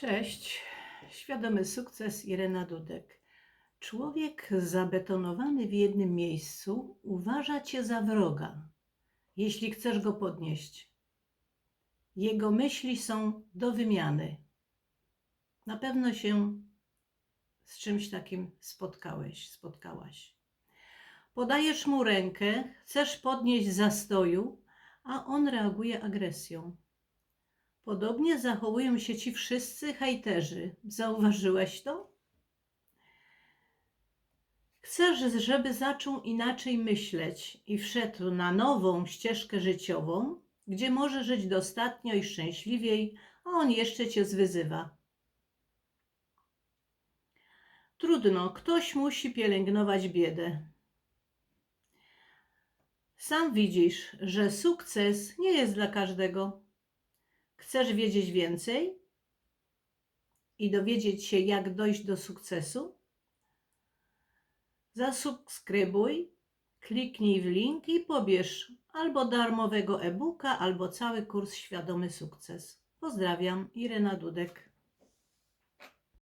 Cześć, świadomy sukces Irena Dudek. Człowiek zabetonowany w jednym miejscu uważa cię za wroga, jeśli chcesz go podnieść. Jego myśli są do wymiany. Na pewno się z czymś takim spotkałeś, spotkałaś. Podajesz mu rękę, chcesz podnieść zastoju, a on reaguje agresją. Podobnie zachowują się ci wszyscy hejterzy. Zauważyłeś to? Chcesz, żeby zaczął inaczej myśleć i wszedł na nową ścieżkę życiową, gdzie może żyć dostatnio i szczęśliwiej, a on jeszcze cię zwyzywa. Trudno, ktoś musi pielęgnować biedę. Sam widzisz, że sukces nie jest dla każdego. Chcesz wiedzieć więcej i dowiedzieć się, jak dojść do sukcesu? Zasubskrybuj, kliknij w link i pobierz albo darmowego e-booka, albo cały kurs Świadomy Sukces. Pozdrawiam, Irena Dudek.